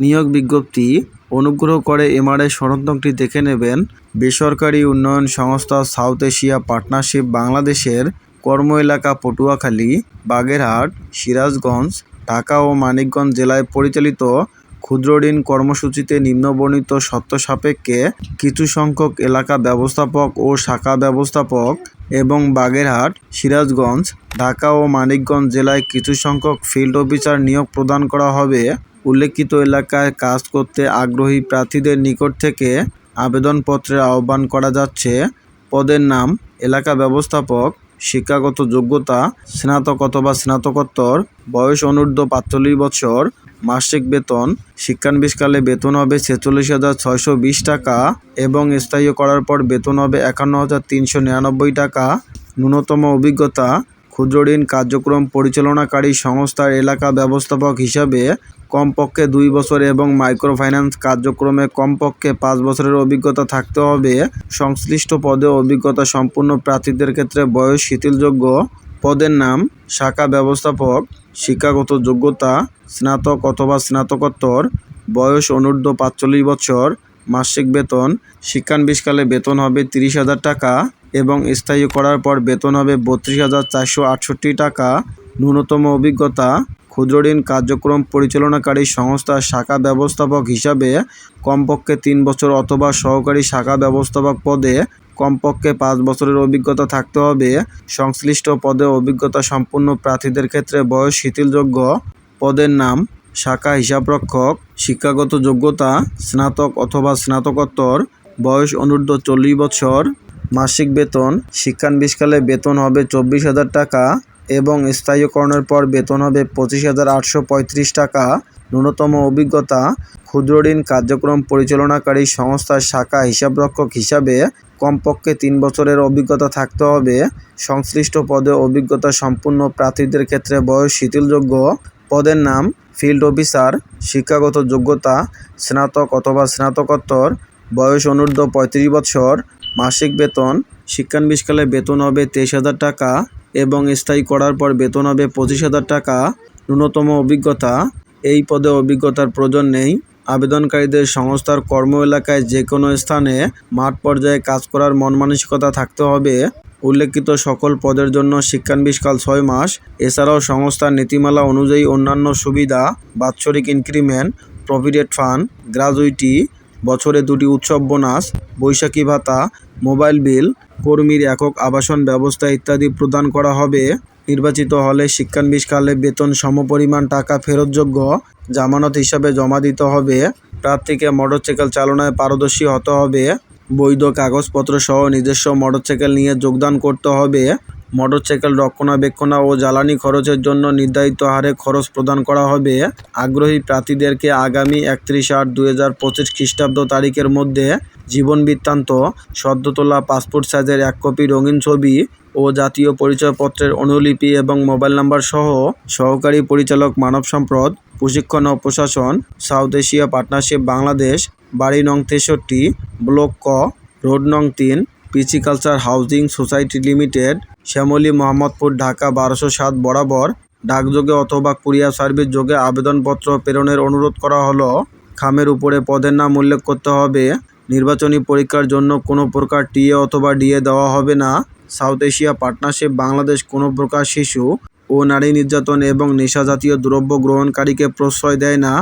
নিয়োগ বিজ্ঞপ্তি অনুগ্রহ করে এমআরআই সনদটি দেখে নেবেন। বেসরকারি উন্নয়ন সংস্থা সাউথ এশিয়া পার্টনারশিপ বাংলাদেশের কর্ম এলাকা পটুয়াখালী, বাগেরহাট, সিরাজগঞ্জ, ঢাকা ও মানিকগঞ্জ জেলায় পরিচালিত ক্ষুদ্র ঋণ কর্মসূচিতে নিম্নবর্ণিত শর্ত সাপেক্ষে কিছু সংখ্যক এলাকা ব্যবস্থাপক ও শাখা ব্যবস্থাপক এবং বাগেরহাট, সিরাজগঞ্জ, ঢাকা ও মানিকগঞ্জ জেলায় কিছু সংখ্যক ফিল্ড অফিসার নিয়োগ প্রদান করা হবে। উল্লেখিত এলাকায় কাজ করতে আগ্রহী প্রার্থীদের নিকট থেকে আবেদনপত্রের আহ্বান করা যাচ্ছে। পদের নাম, এলাকা ব্যবস্থাপক, শিক্ষাগত যোগ্যতা, স্নাতক অথবা স্নাতকোত্তর, বয়স অনূর্ধ্ব পাঁচচল্লিশ বছর, মাসিক বেতন, শিক্ষানবিশকালে বেতন হবে ছেচল্লিশ হাজার ছয়শো বিশ টাকা এবং স্থায়ী করার পর বেতন হবে একান্ন হাজার তিনশো নিরানব্বই টাকা। ন্যূনতম অভিজ্ঞতা, ক্ষুদ্র ঋণ কার্যক্রম পরিচালনাকারী সংস্থার এলাকা ব্যবস্থাপক হিসাবে কমপক্ষে দুই বছর এবং মাইক্রোফাইন্যান্স কার্যক্রমে কমপক্ষে পাঁচ বছরের অভিজ্ঞতা থাকতে হবে। সংশ্লিষ্ট পদে অভিজ্ঞতা সম্পন্ন প্রার্থীদের ক্ষেত্রে বয়স শিথিলযোগ্য পদের নাম, শাখা ব্যবস্থাপক, শিক্ষাগত যোগ্যতা, স্নাতক অথবা স্নাতকোত্তর, বয়স অনূর্ধ্ব পাঁচচল্লিশ বছর, মাসিক বেতন, শিক্ষানবিশকালে বেতন হবে তিরিশ হাজার টাকা এবং স্থায়ী করার পর বেতন হবে বত্রিশ হাজার চারশো আটষট্টি টাকা। ন্যূনতম অভিজ্ঞতা ক্ষুদ্র ঋণ কার্যক্রম পরিচালনাকারী সংস্থার শাখা ব্যবস্থাপক হিসাবে কমপক্ষে তিন বছর অথবা সহকারী শাখা ব্যবস্থাপক পদে কমপক্ষে পাঁচ বছরের অভিজ্ঞতা থাকতে হবে। সংশ্লিষ্ট পদে অভিজ্ঞতা সম্পন্ন প্রার্থীদের ক্ষেত্রে বয়স শিথিলযোগ্য পদের নাম, শাখা হিসাবরক্ষক, শিক্ষাগত যোগ্যতা, স্নাতক অথবা স্নাতকোত্তর, বয়স অনূর্ধ্ব চল্লিশ বছর, মাসিক বেতন, শিক্ষানবিশকালে বেতন হবে চব্বিশ হাজার টাকা এবং স্থায়ীকরণের পর বেতন হবে পঁচিশ হাজার আটশো পঁয়ত্রিশ টাকা। ন্যূনতম অভিজ্ঞতা, ক্ষুদ্র ঋণ কার্যক্রম পরিচালনাকারী সংস্থার শাখা হিসাবরক্ষক হিসাবে কমপক্ষে তিন বছরের অভিজ্ঞতা থাকতে হবে। সংশ্লিষ্ট পদে অভিজ্ঞতা সম্পূর্ণ প্রার্থীদের ক্ষেত্রে বয়স শিথিলযোগ্য। পদের নাম ফিল্ড অফিসার, শিক্ষাগত যোগ্যতা, স্নাতক অথবা স্নাতকোত্তর, বয়স অনূর্ধ্ব পঁয়ত্রিশ বছর, মাসিক বেতন, শিক্ষানবিশকালে বেতন হবে তেইশ হাজার টাকা। এবং স্থায়ী করার পর বেতন হবে পঁচিশ হাজার টাকা। ন্যূনতম অভিজ্ঞতা, এই পদে অভিজ্ঞতার প্রয়োজন নেই। আবেদনকারীদের সংস্থার কর্ম এলাকায় যে কোনো স্থানে মাঠ পর্যায়ে কাজ করার মন মানসিকতা থাকতে হবে। উল্লেখিত সকল পদের জন্য শিক্ষানবিশকাল ছয় মাস। এছাড়াও সংস্থার নীতিমালা অনুযায়ী অন্যান্য সুবিধা, বাৎসরিক ইনক্রিমেন্ট, প্রভিডেন্ট ফান্ড, গ্রাজুইটি, বছরে দুটি উৎসব বোনাস, বৈশাখী ভাতা মোবাইল বিল, কর্মীর একক আবাসন ব্যবস্থা ইত্যাদি প্রদান করা হবে। নির্বাচিত হলে শিক্ষানবিশকালে বেতন সমপরিমাণ টাকা ফেরতযোগ্য জামানত হিসাবে জমা দিতে হবে। প্রার্থীকে মোটরসাইকেল চালনায় পারদর্শী হতে হবে। বৈধ কাগজপত্র সহ নিজস্ব মোটরসাইকেল নিয়ে যোগদান করতে হবে। মোটরসাইকেল রক্ষণাবেক্ষণ ও জ্বালানি খরচের জন্য নির্ধারিত হারে খরচ প্রদান করা হবে। আগ্রহী প্রার্থীদেরকে আগামী একত্রিশ আট দুই হাজার পঁচিশ খ্রিস্টাব্দ তারিখের মধ্যে জীবন বৃত্তান্ত সদ্য তোলা পাসপোর্ট সাইজের এক কপি রঙিন ছবি ও জাতীয় পরিচয়পত্রের অনুলিপি এবং মোবাইল নাম্বার সহ সহকারী পরিচালক মানব সম্পদ, প্রশিক্ষণ ও প্রশাসন, সাউথ এশিয়া পার্টনারশিপ বাংলাদেশ, বাড়ি নং তেষট্টি, ব্লক ক, রোড নং তিন pisciculture housing society limited, Shyamoli Mohammadpur, Dhaka বারোশো সাত বরাবর ডাকযোগে অথবা কুরিয়ার সার্ভিস যোগে আবেদনপত্র প্রেরণের অনুরোধ করা হলো। খামের উপরে পদের নাম উল্লেখ করতে হবে। নির্বাচনী পরীক্ষার জন্য কোনো প্রকার টিএ অথবা ডিএ দেওয়া হবে না। সাউথ এশিয়া পার্টনারশিপ, বাংলাদেশ কোনো প্রকার শিশু ও নারী নির্যাতন এবং নেশাজাতীয় দ্রব্য গ্রহণকারীকে প্রশ্রয় দেয় না।